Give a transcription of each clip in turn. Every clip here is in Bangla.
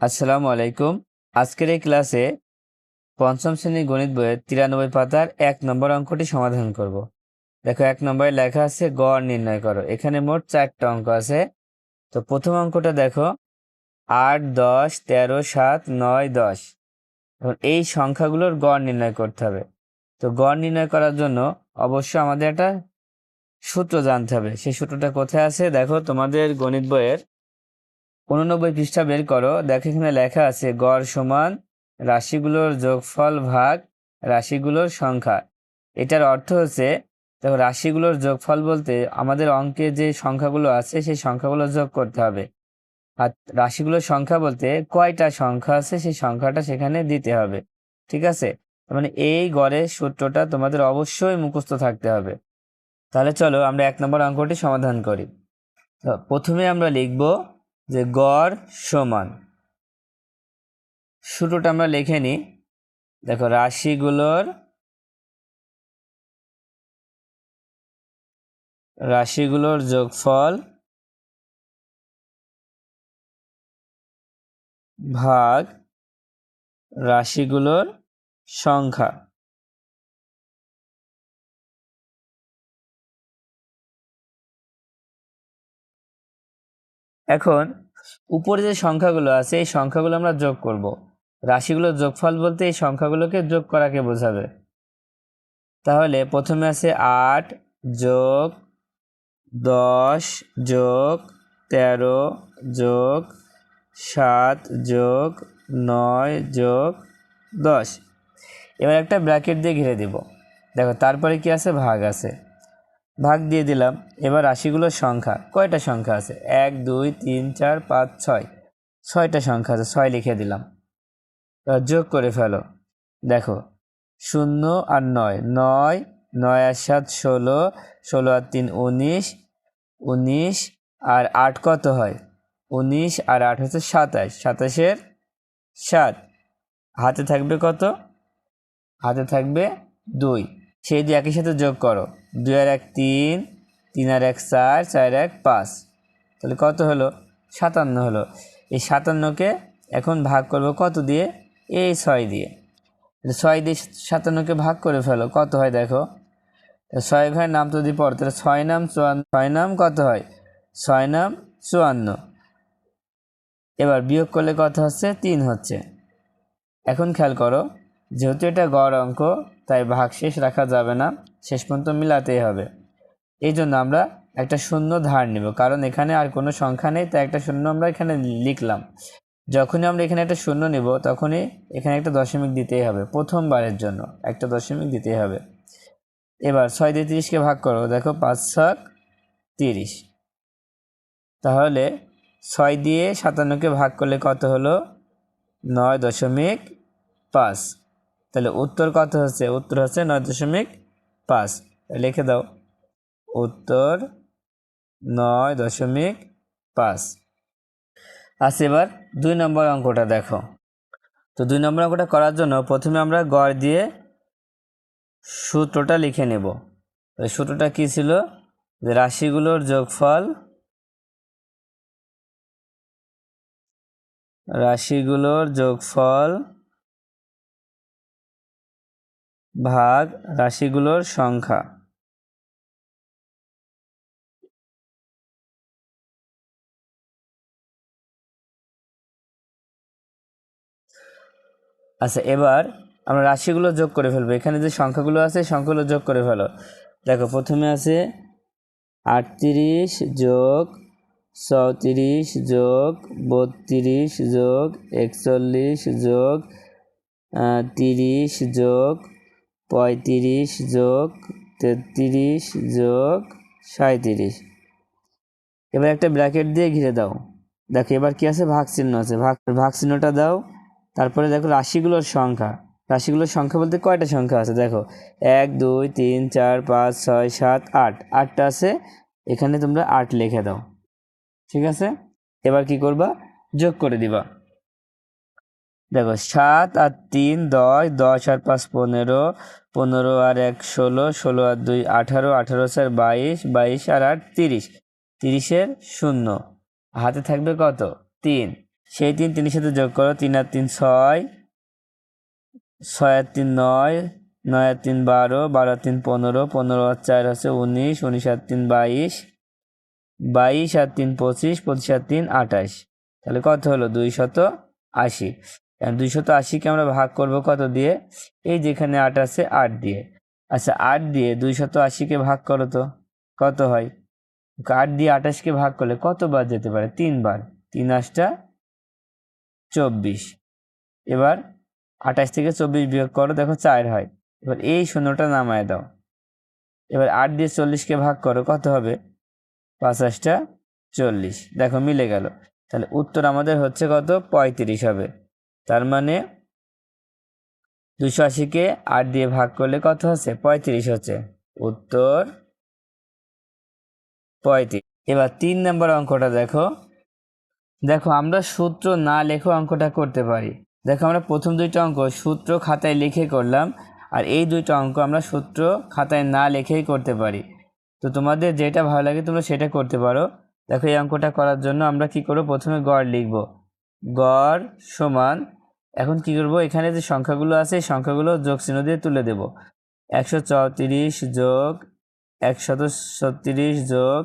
আসসালামু আলাইকুম। আজকের এই ক্লাসে পঞ্চম শ্রেণির গণিত বইয়ের তিরানব্বই পাতার এক নম্বর অঙ্কটি সমাধান করব। দেখো, এক নম্বরে লেখা আছে, গড় নির্ণয় করো। এখানে মোট চারটা অঙ্ক আছে। তো প্রথম অঙ্কটা দেখো, আট, দশ, তেরো, সাত, নয়, দশ। এখন এই সংখ্যাগুলোর গড় নির্ণয় করতে হবে। তো গড় নির্ণয় করার জন্য অবশ্য আমাদের একটা সূত্র জানতে হবে। সেই সূত্রটা কোথায় আছে? দেখো, তোমাদের গণিত বইয়ের উননব্বই পৃষ্ঠা বের করো। দেখো এখানে লেখা আছে, গড় সমান রাশিগুলোর যোগফল ভাগ রাশিগুলোর সংখ্যা। এটার অর্থ হচ্ছে, দেখো রাশিগুলোর যোগফল বলতে আমাদের অঙ্কে যে সংখ্যাগুলো আছে, সেই সংখ্যাগুলো যোগ করতে হবে। আর রাশিগুলোর সংখ্যা বলতে কয়টা সংখ্যা আছে, সেই সংখ্যাটা সেখানে দিতে হবে। ঠিক আছে? মানে এই গড়ের সূত্রটা তোমাদের অবশ্যই মুখস্থ থাকতে হবে। তাহলে চলো আমরা এক নম্বর অঙ্কটি সমাধান করি। প্রথমে আমরা লিখব যে গড় সমান। শুরুটা আমরা লিখে নিই। দেখো রাশিগুলোর রাশিগুলোর যোগফল ভাগ রাশিগুলোর সংখ্যা। এখন উপরে যে সংখ্যাগুলো আছে, এই সংখ্যাগুলো আমরা যোগ করব। রাশিগুলোর যোগফল বলতে এই সংখ্যাগুলোকে যোগ করাকে বোঝাবে। তাহলে প্রথমে আছে আট যোগ দশ যোগ তেরো যোগ সাত যোগ নয় যোগ দশ। এবার একটা ব্র্যাকেট দিয়ে ঘিরে দিব। দেখো, তারপরে কি আছে? ভাগ আছে। ভাগ দিয়ে দিলাম। এবার রাশিগুলোর সংখ্যা। কয়টা সংখ্যা আছে? এক, দুই, তিন, চার, পাঁচ, ছয়। ছয়টা সংখ্যা আছে, ছয় লিখে দিলাম। যোগ করে ফেলো। দেখো, শূন্য আর নয়। নয় নয় আর সাত, ষোলো। ষোলো আর তিন, উনিশ। উনিশ আর আট কত হয়? উনিশ আর আট হচ্ছে সাতাশ। সাতাশের সাত। হাতে থাকবে কত? হাতে থাকবে দুই। সেই দিয়ে একই সাথে যোগ করো। দুই আর এক তিন তিন আর এক চার চার এক পাঁচ। তাহলে কত হলো? সাতান্ন হলো। এই সাতান্নকে এখন ভাগ করব কত দিয়ে? এই ছয় দিয়ে। ছয় দিয়ে সাতান্নকে ভাগ করে ফেলো। কত হয় দেখো? ছয় ঘরের নাম তো যদি পড়ো, তাহলে ছয় নাম চুয়ান্ন, ছয় নাম কত হয়? ছয় নাম চুয়ান্ন। এবার বিয়োগ করলে কত হচ্ছে? তিন হচ্ছে। এখন খেয়াল করো, যেহেতু এটা গড় অঙ্ক তাই ভাগ শেষ রাখা যাবে না, শেষ পর্যন্ত মিলাতেই হবে। এই জন্য আমরা একটা শূন্য ধার নিব, কারণ এখানে আর কোনো সংখ্যা নেই, তাই একটা শূন্য আমরা এখানে লিখলাম। যখনই আমরা এখানে একটা শূন্য নিব, তখনই এখানে একটা দশমিক দিতেই হবে, প্রথমবারের জন্য একটা দশমিক দিতেই হবে। এবার ছয় দিয়ে তিরিশকে ভাগ করো, দেখো পাঁচ ছক তিরিশ। তাহলে ছয় দিয়ে সাতান্নকে ভাগ করলে কত হলো? নয় দশমিক পাঁচ। তাহলে উত্তর কত হচ্ছে? উত্তর হচ্ছে নয় দশমিক পাঁচ। লিখে দাও। উত্তর নয় দশমিক পাঁচ। আচ্ছা এবার দুই নম্বর অঙ্কটা দেখো। তো দুই নম্বর অঙ্কটা করার জন্য প্রথমে আমরা গড় দিয়ে সূত্রটা লিখে নেব। সূত্রটা কী ছিল? যে রাশিগুলোর যোগফল রাশিগুলোর যোগফল ভাগ রাশিগুলোর সংখ্যা। আচ্ছা এবার আমরা রাশিগুলো যোগ করে ফেলব। এখানে যে সংখ্যাগুলো আছে সংখ্যাগুলো যোগ করে ফেলো। দেখো, প্রথমে আছে আটত্রিশ যোগ চৌত্রিশ যোগ বত্রিশ যোগ একচল্লিশ যোগ তিরিশ যোগ পঁয়ত্রিশ যোগ তেত্রিশ যোগ সাঁত্রিশ এবার একটা ব্র্যাকেট দিয়ে ঘিরে দাও। দেখো, এবার কি আছে? ভাগ চিহ্ন আছে। ভাগ ভাগ চিহ্নটা দাও। তারপরে দেখো রাশিগুলোর সংখ্যা। রাশিগুলোর সংখ্যা বলতে কয়টা সংখ্যা আছে? দেখো, এক, দুই, তিন, চার, পাঁচ, ছয়, সাত, আট। আটটা আছে। এখানে তোমরা আট লিখে দাও। ঠিক আছে? এবার কি করবা? যোগ করে দিবা। দেখো, সাত আর তিন, দশ দশ আর পাঁচ, পনেরো পনেরো আর এক, ষোলো ষোলো আর দুই, আঠারো আঠারো চার, বাইশ বাইশ আর আট, তিরিশ। তিরিশের শূন্য। হাতে থাকবে কত? তিন। সেই তিন তিনের সাথে যোগ করো, তিন আর তিন ছয় ছয় আর তিন নয় নয় আর তিন বারো বারো আর তিন পনেরো পনেরো আর চার হচ্ছে উনিশ উনিশ আর তিন বাইশ বাইশ আর তিন পঁচিশ পঁচিশ আর তিন আঠাশ। তাহলে কত হলো? দুই শত আশি। দুই শত আশিকে আমরা ভাগ করব কত দিয়ে? এই যেখানে আট আছে, আট দিয়ে। আচ্ছা আট দিয়ে দুই শত আশিকে ভাগ করো তো, কত হয়? আট দিয়ে আঠাশকে ভাগ করলে কতবার যেতে পারে? তিনবার। তিন আটটা চব্বিশ। এবার আঠাশ থেকে চব্বিশ বিয়োগ করো, দেখো চার হয়। এবার এই শূন্যটা নামায় দাও। এবার আট দিয়ে চল্লিশকে ভাগ করো, কত হবে? পাঁচাশটা চল্লিশ। দেখো মিলে গেল। তাহলে উত্তর আমাদের হচ্ছে কত? পঁয়ত্রিশ হবে। তার মানে দুশো আশিকে আট দিয়ে ভাগ করলে কত হচ্ছে? পঁয়ত্রিশ হচ্ছে। উত্তর পঁয়ত্রিশ। এবার তিন নম্বর অঙ্কটা দেখো। দেখো, আমরা সূত্র না লেখো অঙ্কটা করতে পারি। দেখো, আমরা প্রথম দুইটা অঙ্ক সূত্র খাতায় লিখে করলাম আর এই দুইটা অঙ্ক আমরা সূত্র খাতায় না লিখেই করতে পারি। তো তোমাদের যেটা ভালো লাগে তোমরা সেটা করতে পারো। দেখো, এই অঙ্কটা করার জন্য আমরা কি করব? প্রথমে গড় লিখব। গড় সমান, এখন কি করব? এখানে যে সংখ্যাগুলো আছে, এই সংখ্যাগুলো যোগ চিহ্ন দিয়ে তুলে দেব। একশো চৌত্রিশ যোগ একশত ছত্রিশ যোগ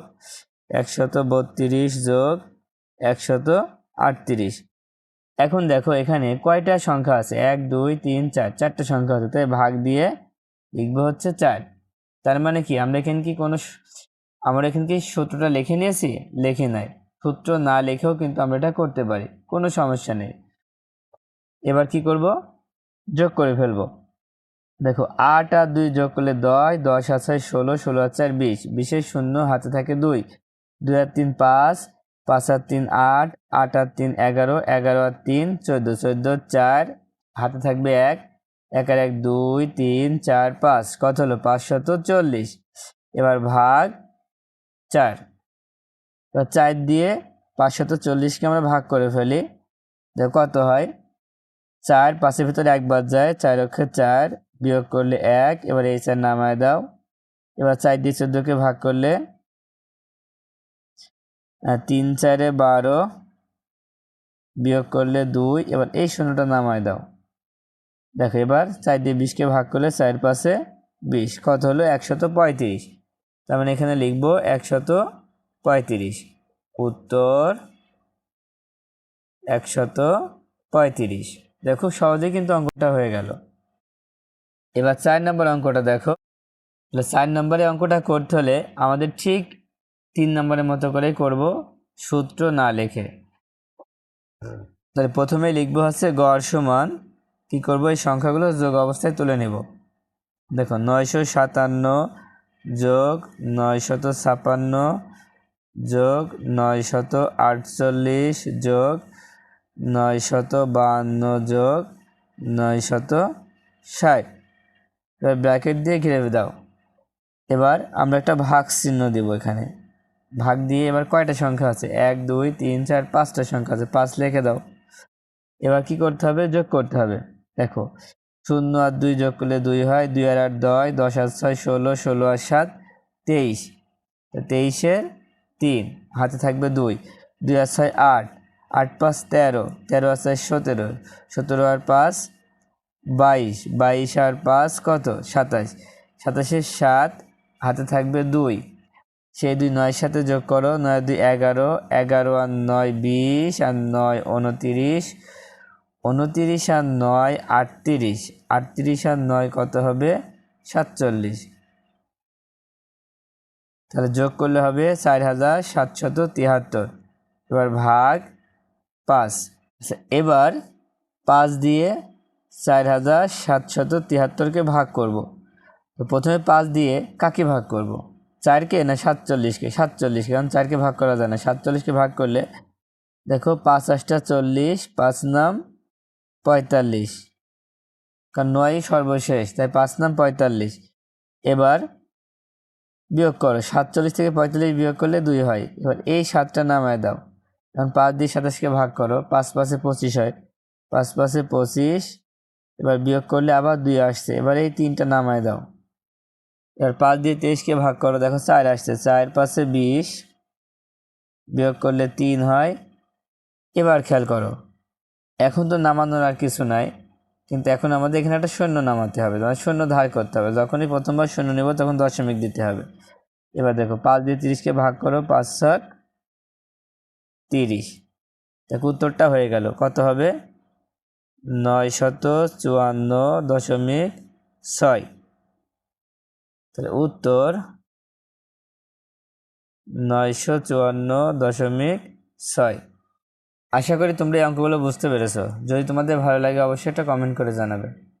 একশত বত্রিশ যোগ একশত আটত্রিশ। এখন দেখো, এখানে কয়টা সংখ্যা আছে? এক, দুই, তিন, চার, চারটা সংখ্যা আছে, তাই ভাগ দিয়ে লিখব হচ্ছে চার। তার মানে কি? আমরা এখানে কি কোনো আমরা এখানে কি সূত্রটা লিখে নিয়েছি? লেখে নাই। সূত্র না লেখেও কিন্তু আমরা এটা করতে পারি, কোনো সমস্যা নেই। এবার কি করব? যোগ করে ফেলব। দেখো, আট আর দুই যোগ করলে দশ দশ আর ছয় ষোলো ষোলো আর বিশ, বিশের শূন্য হাতে থাকে দুই। দুই আর তিন পাঁচ পাঁচ আর তিন আট আট আর তিন এগারো এগারো আর তিন চোদ্দ চোদ্দ চার হাতে থাকবে এক। এক আর এক দুই, তিন, চার, পাঁচ, কত হলো? পাঁচশত চল্লিশ। এবার ভাগ চার। এবার চার দিয়ে পাঁচশত চল্লিশকে আমরা ভাগ করে ফেলি। দেখো কত হয়? চার পাঁচের ভিতরে একবার যায়, চার অক্ষে চার বিয়োগ করলে এক, এবার এই চার নামায় দাও। এবার চার দিয়ে চোদ্দোকে ভাগ করলে তিন চারে বারো বিয়োগ করলে দুই, এবার এই শূন্যটা নামায় দাও। দেখো এবার চার দিয়ে বিশকে ভাগ করলে চার পাশে বিশ, কত হলো? একশত পঁয়ত্রিশ। তার মানে এখানে লিখব একশত পঁয়ত্রিশ। উত্তর একশত পঁয়ত্রিশ। দেখো সহজেই কিন্তু অঙ্কটা হয়ে গেল। এবার চার নম্বর অঙ্কটা দেখো। চার নম্বরে অঙ্কটা করতে হলে আমাদের ঠিক তিন নম্বরের মতো করেই করব সূত্র না লেখে। তাহলে প্রথমে লিখব হচ্ছে গড় সমান, কী করব? এই সংখ্যাগুলো যোগ অবস্থায় তুলে নেব। দেখো নয়শো সাতান্ন যোগ নয়শত ছাপান্ন যোগ নয়শত আটচল্লিশ যোগ নয়শত বাহান্ন যোগ নয়শত ষাট এবার ব্র্যাকেট দিয়ে ঘিরে দাও। এবার আমরা একটা ভাগ চিহ্ন দেবো এখানে। ভাগ দিয়ে এবার কয়টা সংখ্যা আছে? এক, দুই, তিন, চার, পাঁচটা সংখ্যা আছে। পাঁচ লিখে দাও। এবার কি করতে হবে? যোগ করতে হবে। দেখো, শূন্য আর দুই যোগ করলে দুই হয়। দুই আর আট দশ দশ আর ছয় ষোলো ষোলো আর সাত, তেইশ। তেইশের তিন, হাতে থাকবে দুই দুই আর ছয় আট আট পাঁচ তেরো তেরো আর ছয় সতেরো সতেরো আর পাঁচ বাইশ বাইশ আর পাঁচ কত? সাতাশ। সাতাশের সাত, হাতে থাকবে দুই। সেই দুই নয়ের সাথে যোগ করো, নয়, দুই, এগারো এগারো আর নয়, বিশ আর নয়, উনতিরিশ উনতিরিশ আর নয়, আটত্রিশ আটত্রিশ আর নয় কত হবে? সাতচল্লিশ। তাহলে যোগ করলে হবে চার হাজার সাতশত তিয়াত্তর এবার ভাগ পাঁচ। আচ্ছা এবার পাঁচ দিয়ে চার হাজার সাতশত তিয়াত্তরকে ভাগ করব। তো প্রথমে পাঁচ দিয়ে কাকে ভাগ করব? চারকে না সাতচল্লিশকে? সাতচল্লিশকে, কারণ চারকে ভাগ করা যায় না। সাতচল্লিশকে ভাগ করলে দেখো পাঁচ আটটা চল্লিশ, পাঁচ নাম পঁয়তাল্লিশ। কারণ নয় সর্বশেষ, তাই পাঁচ নাম পঁয়তাল্লিশ। এবার বিয়োগ করো। সাতচল্লিশ থেকে পঁয়তাল্লিশ বিয়োগ করলে দুই হয়। এবার এই সাতটা নামায় দাও। এখন পাঁচ দিয়ে সাতাশকে ভাগ করো। পাঁচ পাশে পঁচিশ হয়। পাঁচ পাশে পঁচিশ, এবার বিয়োগ করলে আবার দুই আসছে। এবার এই তিনটা নামায় দাও। এবার পাঁচ দিয়ে তেইশকে ভাগ করো। দেখো চার আসছে। চার পাশে বিশ, বিয়োগ করলে তিন হয়। এবার খেয়াল করো। এখন তো নামানোর আর কিছু নাই। কিন্তু এখন আমাদের এখানে একটা শূন্য নামাতে হবে মানে শূন্য ধার করতে হবে। যখনই প্রথমবার শূন্য নেব, তখন দশমিক দিতে হবে। এবার দেখো, পাঁচ দিয়ে তিরিশকে ভাগ করো, পাঁচ সাত তিরিশ। দেখো উত্তরটা হয়ে গেল। কত হবে? নয় শত চুয়ান্ন দশমিক ছয়। তাহলে উত্তর নয়শো চুয়ান্ন দশমিক ছয়। আশা করি তোমরা এই অঙ্কগুলো বুঝতে পেরেছ। যদি তোমাদের ভালো লাগে, অবশ্যই একটা কমেন্ট করে জানাবে।